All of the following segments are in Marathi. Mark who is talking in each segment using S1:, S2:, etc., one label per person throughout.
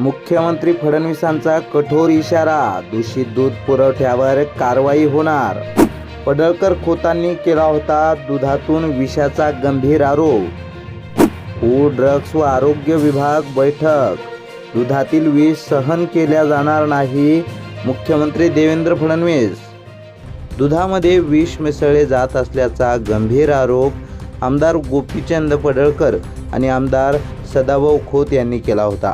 S1: मुख्यमंत्री फडणवीसांचा कठोर इशारा दूषित दूध पुरवठ्यावर कारवाई होणार. पडळकर खोतांनी केला होता दुधातून विषाचा गंभीर आरोप. फूड ड्रग्स व आरोग्य विभाग बैठक. दुधातील विष सहन केल्या जाणार नाही मुख्यमंत्री देवेंद्र फडणवीस. दुधामध्ये विष मिसळले जात असल्याचा गंभीर आरोप आमदार गोपीचंद पडळकर आणि आमदार सदाभाऊ खोत यांनी केला होता.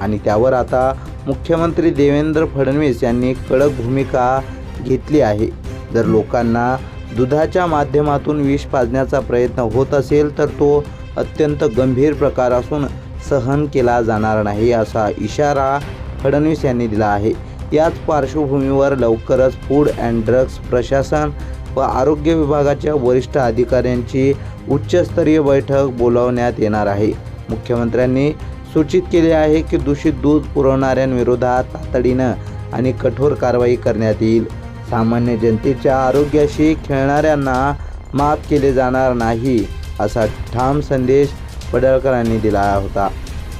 S1: आणि त्यावर आता मुख्यमंत्री देवेंद्र फडणवीस यांनी कडक भूमिका घेतली आहे. जर लोकांना दुधाच्या माध्यमातून विष पाजण्याचा प्रयत्न होत असेल तर तो अत्यंत गंभीर प्रकार असून सहन केला जाणार नाही असा इशारा फडणवीस यांनी दिला आहे. याच पार्श्वभूमीवर लवकरच फूड अँड ड्रग्ज प्रशासन व आरोग्य विभागाच्या वरिष्ठ अधिकाऱ्यांची उच्चस्तरीय बैठक बोलावण्यात येणार आहे. मुख्यमंत्र्यांनी सूचित केले आहे की दूषित दूध पुरवणाऱ्यांविरोधात तातडीनं आणि कठोर कारवाई करण्यात येईल. सामान्य जनतेच्या आरोग्याशी खेळणाऱ्यांना माफ केले जाणार नाही असा ठाम संदेश पडळकरांनी दिला होता.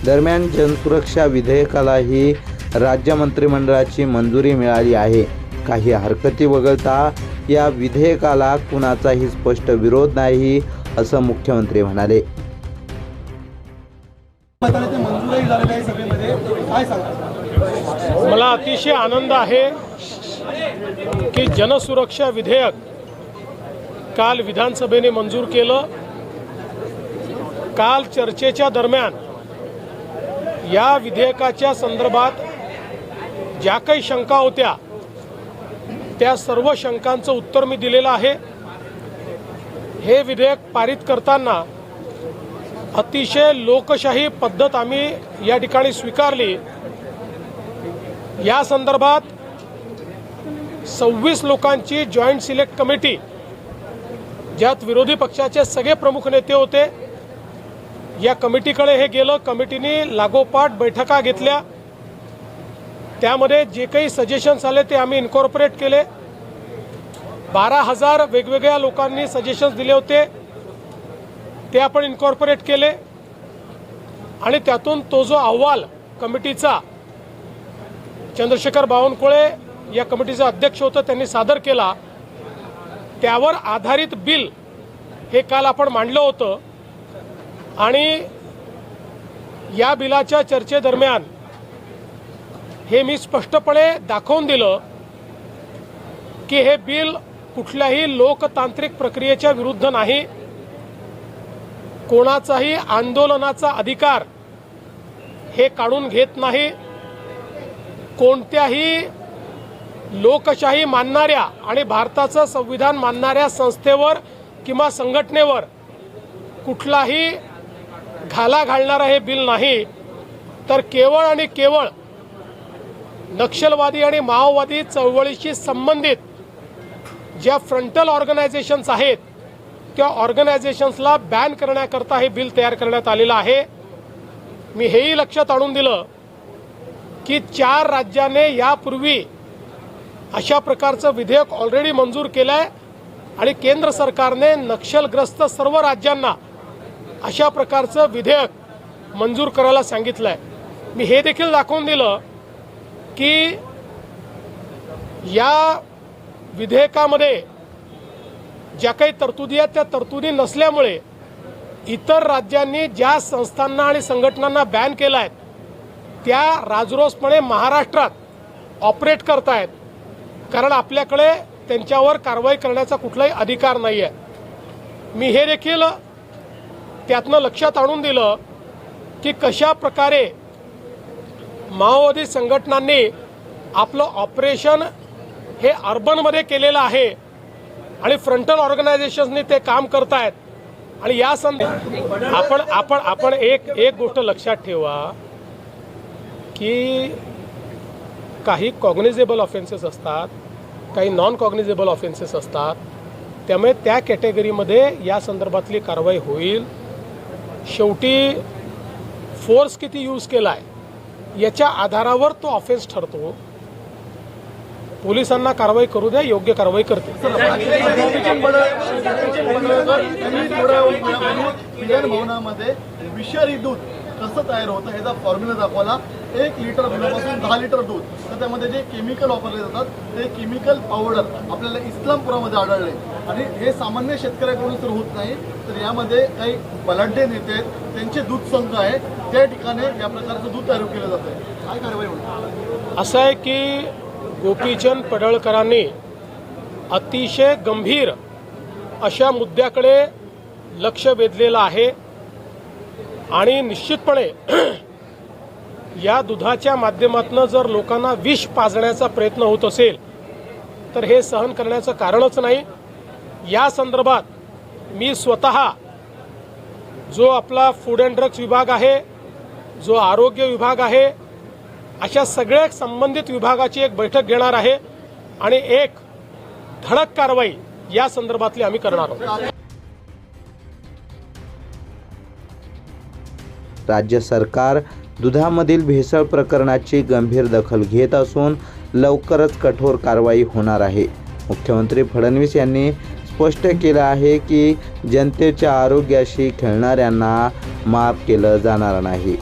S1: दरम्यान जनसुरक्षा विधेयकालाही राज्य मंत्रिमंडळाची मंजुरी मिळाली आहे. काही हरकती वगळता या विधेयकाला कुणाचाही स्पष्ट विरोध नाही असं मुख्यमंत्री म्हणाले.
S2: झालेलं आहे सभेमध्ये. काय सांगा
S3: मला अतिशय आनंद आहे की जनसुरक्षा विधेयक काल विधानसभेने मंजूर केलं. काल चर्चेच्या दरम्यान या विधेयकाच्या संदर्भात ज्या काही शंका होत्या त्या सर्व शंकांचं उत्तर मी दिलेलं आहे. हे विधेयक पारित करताना अतिशय लोकशाही पद्धत आम्ही या ठिकाणी स्वीकारली. या संदर्भात सव्वीस लोकांची जॉईंट सिलेक्ट कमिटी ज्यात विरोधी पक्षाचे सगळे प्रमुख नेते होते. या कमिटीकडे हे गेलं. कमिटीने लागोपाठ बैठका घेतल्या. त्यामध्ये जे काही सजेशन्स आले ते आम्ही इन्कॉर्पोरेट केले. बारा हजार वेगवेगळ्या लोकांनी सजेशन्स दिले होते. ते आपण इन्कॉर्पोरेट केले. आणि त्यातून तो जो अहवाल कमिटीचा चंद्रशेखर बावनकुळे या कमिटीचं अध्यक्ष होतं त्यांनी सादर केला. त्यावर आधारित बिल हे काल आपण मांडलं होतं. आणि या बिलाच्या चर्चेदरम्यान हे मी स्पष्टपणे दाखवून दिलं की हे बिल कुठल्याही लोकतांत्रिक प्रक्रियेच्या विरुद्ध नाही. कोणाचाही आंदोलनाचा अधिकार हे काढून घेत नाही. कोणत्याही लोकशाही मानणाऱ्या आणि भारताचं संविधान मानणाऱ्या संस्थेवर किंवा संघटनेवर कुठलाही घाला घालणारं हे बिल नाही. तर केवळ आणि केवळ नक्षलवादी आणि माओवादी चळवळीशी संबंधित ज्या फ्रंटल ऑर्गनायझेशन्स आहेत किंवा ऑर्गनायझेशन्सला बॅन करण्याकरता हे बिल तयार करण्यात आलेलं आहे. मी हेही लक्षात आणून दिलं की चार राज्याने यापूर्वी अशा प्रकारचं विधेयक ऑलरेडी मंजूर केलं आहे आणि केंद्र सरकारने नक्षलग्रस्त सर्व राज्यांना अशा प्रकारचं विधेयक मंजूर करायला सांगितलं आहे मी हे देखील दाखवून दिलं की या विधेयकामध्ये ज्या काही तरतुदी आहेत त्या तरतुदी नसल्यामुळे इतर राज्यांनी ज्या संस्थांना आणि संघटनांना बॅन केला आहे त्या राजरोसपणे महाराष्ट्रात ऑपरेट करतायत. कारण आपल्याकडे त्यांच्यावर कारवाई करण्याचा कुठलाही अधिकार नाही आहे मी हे देखील त्यातनं लक्षात आणून दिलं की कशा प्रकारे माओवादी संघटनांनी आपलं ऑपरेशन हे अर्बनमध्ये केलेलं आहे आणि फ्रंटल ऑर्गनायझेशन्सनी ते काम करतायत. आणि या संदर्भात आपण आपण आपण एक एक गोष्ट लक्षात ठेवा की काही कॉग्निझेबल ऑफेन्सेस असतात काही नॉन कॉग्निझेबल ऑफेन्सेस असतात. त्यामुळे त्या कॅटेगरीमध्ये या संदर्भातली कारवाई होईल. शेवटी फोर्स किती यूज केला आहे याच्या आधारावर तो ऑफेन्स ठरतो. पोलिसांना कारवाई करू द्या योग्य कारवाई करते
S2: विषारी दूध कसं तयार होतं ह्याचा फॉर्म्युला दाखवला. एक लिटर दुधापासून दहा लिटर दूध. तर त्यामध्ये जे केमिकल वापरले जातात ते केमिकल पावडर आपल्याला इस्लामपुरामध्ये आढळले. आणि हे सामान्य शेतकऱ्याकडून तर होत नाही. तर यामध्ये काही बलाढ्य नेते आहेत त्यांचे दूध संघ आहे. त्या ठिकाणी या प्रकारचं दूध तयार केलं जातं आहे काय कारवाई होईल?
S3: असं आहे की गोपीचंद पडळकरांनी अतिशय गंभीर अशा मुद्द्याकडे लक्ष वेधलेलं आहे. आणि निश्चितपणे या दुधाच्या माध्यमातून जर लोकांना विष पाजण्याचा प्रयत्न होत असेल तर हे सहन करण्याचं कारणच नाही. या संदर्भात मी स्वतः जो आपला फूड अँड ड्रग्स विभाग आहे जो आरोग्य विभाग आहे अशा सगळ्या संबंधित विभागाची एक बैठक घेणार आहे आणि एक धडक कारवाई या संदर्भातली आम्ही करणार आहोत.
S1: राज्य सरकार दुधामधील भेसळ प्रकरणाची गंभीर दखल घेत असून लवकरच कठोर कारवाई होणार आहे. मुख्यमंत्री फडणवीस यांनी स्पष्ट केलं आहे की जनतेच्या आरोग्याशी खेळणाऱ्यांना माफ केलं जाणार नाही.